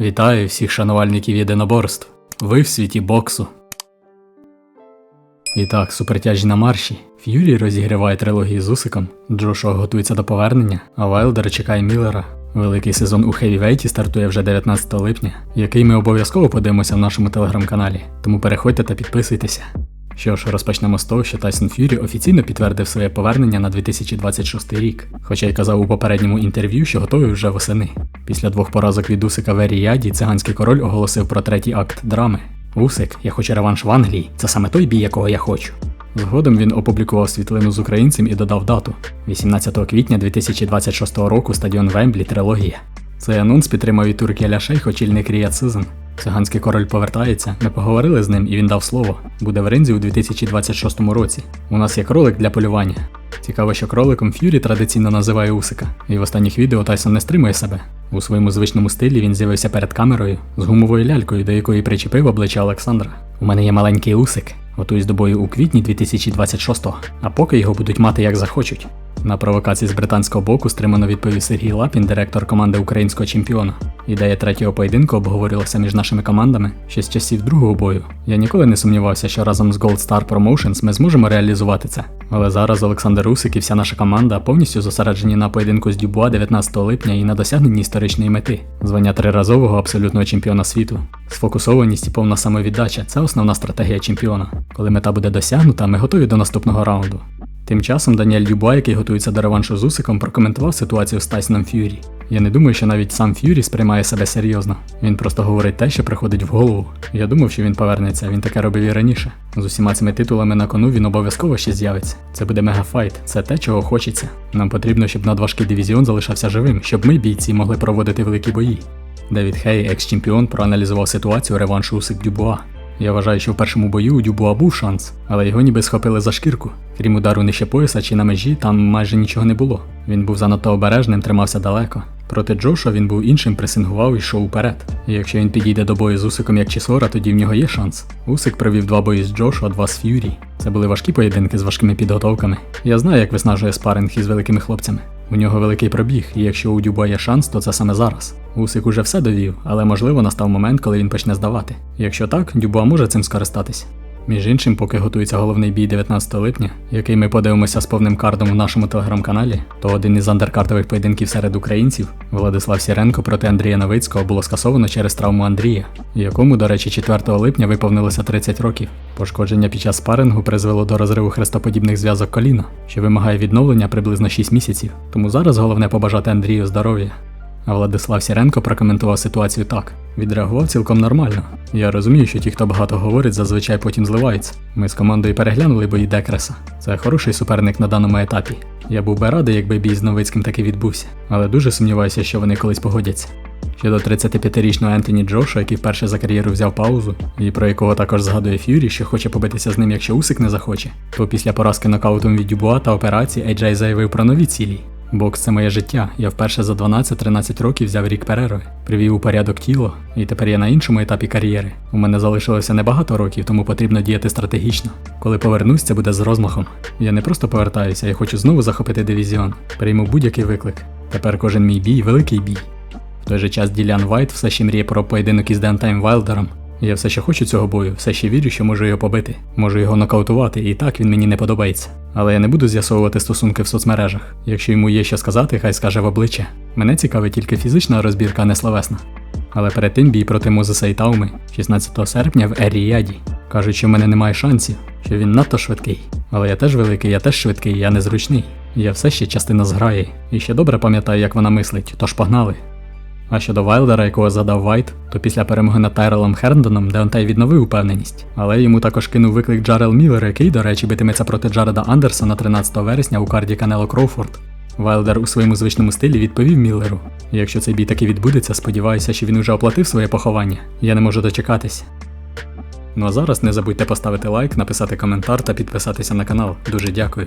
Вітаю всіх шанувальників єдиноборств. Ви в світі боксу. І так, супертяжі на марші. Ф'юрі розігріває трилогію з Усиком, Джошуа готується до повернення, а Вайлдер чекає Міллера. Великий сезон у хевівейті стартує вже 19 липня, який ми обов'язково подивимося в нашому телеграм-каналі, тому переходьте та підписуйтеся. Що ж, розпочнемо з того, що Тайсон Ф'юрі офіційно підтвердив своє повернення на 2026 рік, хоча й казав у попередньому інтерв'ю, що готовий вже восени. Після двох поразок від Усика в Еріаді циганський король оголосив про третій акт драми. Усик, я хочу реванш в Англії, це саме той бій, якого я хочу. Згодом він опублікував світлину з українцем і додав дату 18 квітня 2026 року стадіон Вемблі трилогія. Цей анонс підтримав і Туркеля Шейх, очільник Ріяд Сизм. Циганський король повертається. Ми поговорили з ним і він дав слово. Буде в ринзі у 2026 році. У нас є кролик для полювання. Цікаво, що кроликом Ф'юрі традиційно називає Усика, і в останніх відео Тайсон не стримує себе. У своєму звичному стилі він з'явився перед камерою з гумовою лялькою, до якої причепив обличчя Олександра. У мене є маленький усик. Готуюсь до бою у квітні 2026-го, а поки його будуть мати як захочуть. На провокації з британського боку стримано відповів Сергій Лапін, директор команди українського чемпіона. Ідея третього поєдинку обговорювалася між нашими командами ще з часів другого бою. Я ніколи не сумнівався, що разом з Gold Star Promotions ми зможемо реалізувати це. Але зараз Олександр Усик і вся наша команда повністю зосереджені на поєдинку з Дюбуа 19 липня і на досягненні історичної мети звання триразового абсолютного чемпіона світу. Сфокусованість і повна самовіддача це основна стратегія чемпіона. Коли мета буде досягнута, ми готові до наступного раунду. Тим часом Даніель Дюбуа, який готується до реваншу з Усиком, прокоментував ситуацію з Тайсоном Ф'юрі. Я не думаю, що навіть сам Ф'юрі сприймає себе серйозно. Він просто говорить те, що приходить в голову. Я думав, що він повернеться, він таке робив і раніше. З усіма цими титулами на кону він обов'язково ще з'явиться. Це буде мегафайт, це те, чого хочеться. Нам потрібно, щоб надважкий дивізіон залишався живим, щоб ми, бійці, могли проводити великі бої. Девід Хей, екс-чемпіон, проаналізував ситуацію реваншу Усик Дюбуа. Я вважаю, що в першому бою у Дюбуа був шанс, але його ніби схопили за шкірку. Крім удару нижче пояса чи на межі, там майже нічого не було. Він був занадто обережним, тримався далеко. Проти Джоша він був іншим, пресингував і йшов уперед. І якщо він підійде до бою з Усиком як Чісора, тоді в нього є шанс. Усик провів два бої з Джошу, а два з Ф'юрі. Це були важкі поєдинки з важкими підготовками. Я знаю, як виснажує спаринг із великими хлопцями. У нього великий пробіг, і якщо у Дюба є шанс, то це саме зараз. Усик уже все довів, але можливо настав момент, коли він почне здавати. Якщо так, Дюбуа може цим скористатись. Між іншим, поки готується головний бій 19 липня, який ми подивимося з повним кардом в нашому телеграм-каналі, то один із андеркартових поєдинків серед українців, Владислав Сіренко проти Андрія Новицького, було скасовано через травму Андрія, якому, до речі, 4 липня виповнилося 30 років. Пошкодження під час спарингу призвело до розриву хрестоподібних зв'язок коліна, що вимагає відновлення приблизно 6 місяців. Тому зараз головне побажати Андрію здоров'я. А Владислав Сіренко прокоментував ситуацію так: відреагував цілком нормально. Я розумію, що ті, хто багато говорить, зазвичай потім зливаються. Ми з командою переглянули бої Декреса. Це хороший суперник на даному етапі. Я був би радий, якби бій з Новицьким таки відбувся, але дуже сумніваюся, що вони колись погодяться. Щодо 35-річного Ентоні Джоша, який вперше за кар'єру взяв паузу, і про якого також згадує Ф'юрі, що хоче побитися з ним, якщо Усик не захоче, то після поразки нокаутом від Дюбуа та операції Ейджей заявив про нові цілі. Бокс це моє життя. Я вперше за 12-13 років взяв рік перерви, привів у порядок тіло, і тепер я на іншому етапі кар'єри. У мене залишилося небагато років, тому потрібно діяти стратегічно. Коли повернусь, це буде з розмахом. Я не просто повертаюся, я хочу знову захопити дивізіон. Прийму будь-який виклик. Тепер кожен мій бій великий бій. В той же час Ділян Вайт все ще мріє про поєдинок із Дентайм Вайлдером. Я все ще хочу цього бою, все ще вірю, що можу його побити, можу його нокаутувати, і так він мені не подобається. Але я не буду з'ясовувати стосунки в соцмережах. Якщо йому є що сказати, хай скаже в обличчя. Мене цікавить тільки фізична розбірка, а не словесна. Але перед тим бій проти Мозеса і Тауми 16 серпня в Еріаді. Кажуть, що в мене немає шансів, що він надто швидкий. Але я теж великий, я теж швидкий, я незручний. Я все ще частина зграї. І ще добре пам'ятаю, як вона мислить, тож погнали. А щодо Вайлдера, якого задав Вайт, то після перемоги над Тайрелом Херндоном Деонтай відновив упевненість, але йому також кинув виклик Джарел Міллер, який, до речі, битиметься проти Джареда Андерсона 13 вересня у карді Канело Кроуфорд. Вайлдер у своєму звичному стилі відповів Міллеру. Якщо цей бій таки відбудеться, сподіваюся, що він уже оплатив своє поховання. Я не можу дочекатись. Ну а зараз не забудьте поставити лайк, написати коментар та підписатися на канал. Дуже дякую.